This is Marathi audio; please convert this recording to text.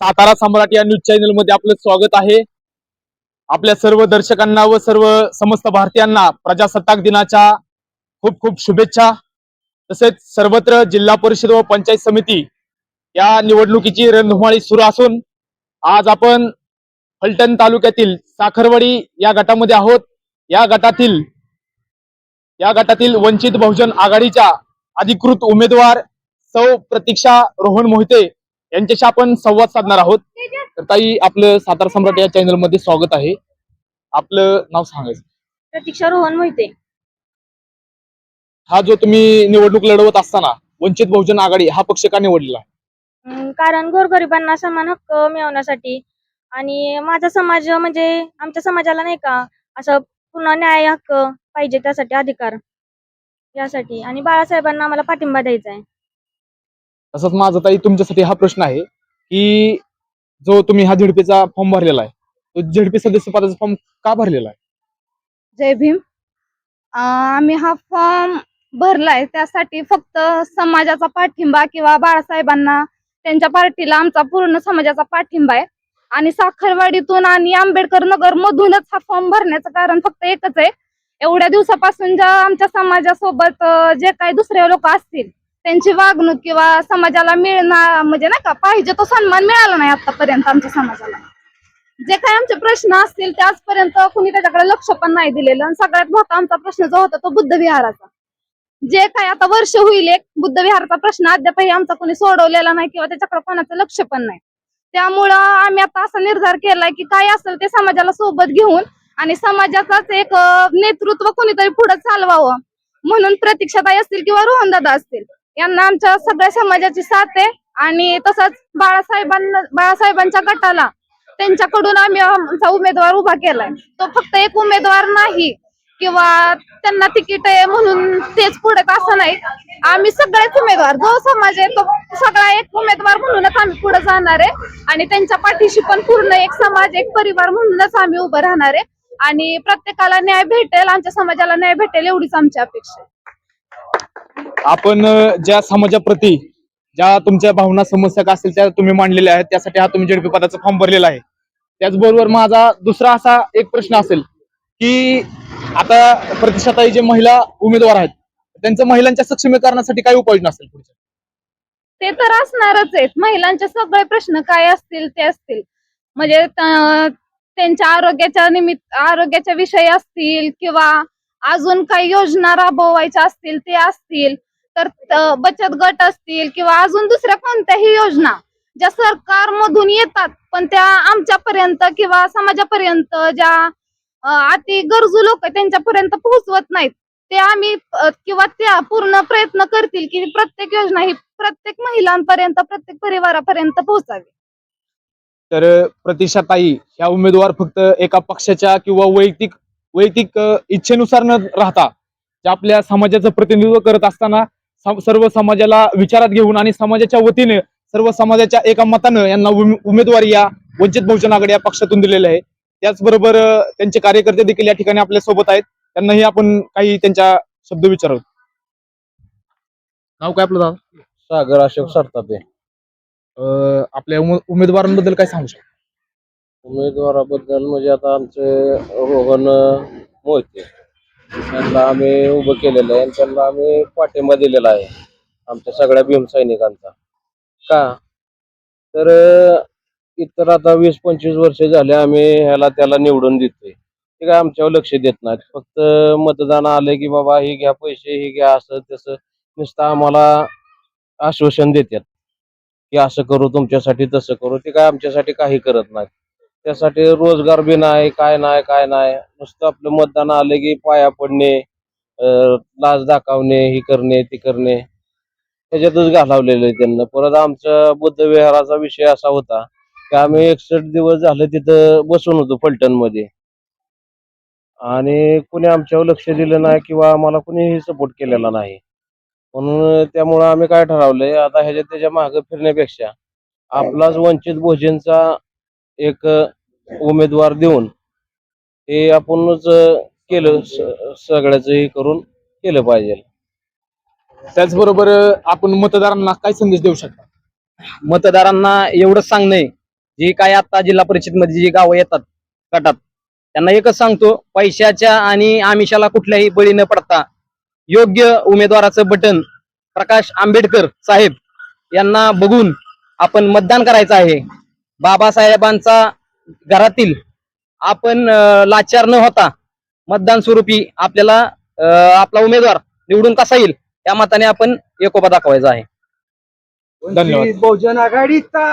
सातारा सम्राट या न्यूज चॅनलमध्ये आपलं स्वागत आहे. आपल्या सर्व दर्शकांना व सर्व समस्त भारतीयांना प्रजासत्ताक दिनाच्या खूप खूप शुभेच्छा. तसेच सर्वत्र जिल्हा परिषद व पंचायत समिती या निवडणुकीची रणधुमाळी सुरू असून आज आपण फलटण तालुक्यातील साखरवाडी या गटामध्ये आहोत. या गटातील या गटातील वंचित बहुजन आघाडीच्या अधिकृत उमेदवार सौ प्रतीक्षा रोहन मोहिते यांच्याशी आपण संवाद साधणार आहोत. तर ताई आपलं सातारा सम्राट या चॅनलमध्ये स्वागत आहे. आपलं नाव सांगायचं प्रतीक्षा रोहन मोहिते. हा जो तुम्ही निवडणूक लढवत असताना वंचित बहुजन आघाडी हा पक्ष का निवडलेला अं, कारण गोरगरिबांना समान हक्क मिळवण्यासाठी आणि माझा समाज म्हणजे आमच्या समाजाला नाही का असं पुन्हा न्याय हक्क पाहिजे त्यासाठी अधिकार यासाठी. आणि बाळासाहेबांना आम्हाला पाठिंबा द्यायचा आहे. तसंच माझा ताई तुमच्यासाठी हा प्रश्न आहे की जो तुम्ही हा झेडपीचा फॉर्म भरलेला आहे तो झेडपी सदस्य पदाचा फॉर्म का भरलेला आहे? जय भीम. आम्ही हा फॉर्म भरलाय त्यासाठी फक्त समाजाचा पाठिंबा किंवा बाळासाहेबांना त्यांच्या पार्टीला आमचा पूर्ण समाजाचा पाठिंबा आहे. आणि साखरवाडीतून आणि आंबेडकर नगर मधूनच हा फॉर्म भरण्याचं कारण फक्त एकच आहे. एवढ्या दिवसापासून ज्या आमच्या समाजासोबत जे काही दुसरे लोक असतील त्यांची वागणूक किंवा समाजाला मिळणार म्हणजे नाही का पाहिजे तो सन्मान मिळाला नाही आतापर्यंत आमच्या समाजाला. जे काही आमचे प्रश्न असतील ते आजपर्यंत कुणी त्याच्याकडे लक्ष पण नाही दिलेलं. आणि सगळ्यात मोठा आमचा प्रश्न जो होता तो बुद्ध विहाराचा. जे काही आता वर्ष होईल एक बुद्ध विहाराचा प्रश्न अद्यापही आमचा कोणी सोडवलेला नाही किंवा त्याच्याकडे कोणाचं लक्ष पण नाही. त्यामुळं आम्ही आता असा निर्धार केलाय की काय असेल ते समाजाला सोबत घेऊन आणि समाजाचाच एक नेतृत्व कोणीतरी पुढे चालवावं. म्हणून प्रतीक्षाताई असतील किंवा रोहनदादा असतील. यांना आमच्या सगळ्या समाजाची साथ आहे. आणि तसंच बाळासाहेबांना बाळासाहेबांच्या गटाला त्यांच्याकडून आम्ही आमचा उमेदवार उभा केलाय. तो फक्त एक उमेदवार नाही किंवा त्यांना तिकीट आहे म्हणून तेच पुढे असं नाही. आम्ही सगळेच उमेदवार. जो समाज आहे तो सगळा एक उमेदवार म्हणूनच आम्ही पुढे जाणार आहे. आणि त्यांच्या पाठीशी पण पूर्ण एक समाज एक परिवार म्हणूनच आम्ही उभं राहणार आहे. आणि प्रत्येकाला न्याय भेटेल आमच्या समाजाला न्याय भेटेल एवढीच आमची अपेक्षा आहे. आपण ज्या समाजाप्रती ज्या तुमच्या भावना समस्या का असतील त्या तुम्ही मांडलेल्या आहेत त्यासाठी हा तुम्ही जेडपी पदाचा फॉर्म भरलेला आहे. त्याचबरोबर माझा दुसरा असा एक प्रश्न असेल की आता प्रतिष्ठाताई जे महिला उमेदवार आहेत त्यांचं महिलांच्या सक्षमीकरणासाठी काय उपाययोजना असेल पुढच्या? ते तर असणारच आहेत. महिलांचे सगळे प्रश्न काय असतील ते असतील. म्हणजे त्यांच्या आरोग्याच्या निमित्त आरोग्याच्या विषयी असतील किंवा अजून काही योजना राबवायच्या असतील ते असतील. तर बचत गट असतील किंवा अजून दुसऱ्या कोणत्याही योजना ज्या सरकारमधून येतात पण त्या आमच्यापर्यंत किंवा समाजापर्यंत ज्या अति गरजू लोक त्यांच्यापर्यंत पोहोचवत नाहीत. ते आम्ही किंवा त्या पूर्ण प्रयत्न करतील की प्रत्येक योजना ही प्रत्येक महिलांपर्यंत प्रत्येक परिवारापर्यंत पोहोचावी. तर प्रतिष्ठाताई ह्या उमेदवार फक्त एका पक्षाच्या किंवा वैयक्तिक वैयक्तिक इच्छेनुसार न राहता ज्या आपल्या समाजाचं प्रतिनिधित्व करत असताना सर्व समाजाला विचारात घेऊन आणि समाजाच्या वतीने सर्व समाजाच्या एका मतानं यांना उमे- उमेदवारी या वंचित बहुजन आघाडी या पक्षातून दिलेले आहे. त्याचबरोबर त्यांचे कार्यकर्ते देखील या ठिकाणी आपल्यासोबत आहेत. त्यांनाही आपण काही त्यांच्या शब्द विचारत नाव काय आपलं दादा? सागर अशोक सरतापे. आपल्या उमे- उमेदवारांबद्दल काय सांगू शकतो? उमेदवाराबद्दल म्हणजे आता आमचे रोहन मोहिते. त्यांना आम्ही उभं केलेलं आहे. आणि त्यांना आम्ही पाठिंबा दिलेला आहे. आमच्या सगळ्या भीमसैनिकांचा का? तर इतर आता वीस पंचवीस वर्ष झाले आम्ही ह्याला त्याला निवडून देतोय. ते काय आमच्यावर लक्ष देत नाहीत. फक्त मतदान आले की बाबा हे घ्या पैसे हे घ्या असं तसं नुसतं आम्हाला आश्वासन देतात. की असं करू तुमच्यासाठी तसं करू. ते काय आमच्यासाठी काही करत नाहीत. त्यासाठी रोजगार बी नाही काय नाही काय नाही. नुसतं आपलं मतदान आलं की पाया पडणे लाज दाखवणे हे करणे ती करणे. त्याच्यातच घालवलेलं आहे त्यांना. परत आमचा बुद्ध विहाराचा विषय असा होता की आम्ही एकसष्ट दिवस झालं तिथं बसून होतो फलटणमध्ये आणि कुणी आमच्यावर लक्ष दिलं नाही किंवा आम्हाला कुणीही सपोर्ट केलेला नाही. म्हणून त्यामुळं आम्ही काय ठरवलंय आता ह्याच्या त्याच्या मागं फिरण्यापेक्षा आपलाच वंचित बहुजनचा एक उमेदवार देऊन हे आपणच केलं सगळ्याच हे करून केलं पाहिजे. त्याचबरोबर आपण मतदारांना काय संदेश देऊ शकता? मतदारांना एवढंच सांगणं जी काय आता जिल्हा परिषदमध्ये जी गावं येतात गटात त्यांना एकच सांगतो पैशाच्या आणि आमिषाला कुठल्याही बळी न पडता योग्य उमेदवाराचं बटन प्रकाश आंबेडकर साहेब यांना बघून आपण मतदान करायचं आहे. बाबासाहेबांचा घरातील आपण लाचार न होता मतदान स्वरूपी आपल्याला आपला उमेदवार निवडून कसा येईल त्या मताने आपण एकोपा दाखवायचा आहे. धन्यवाद. बहुजन आघाडीचा?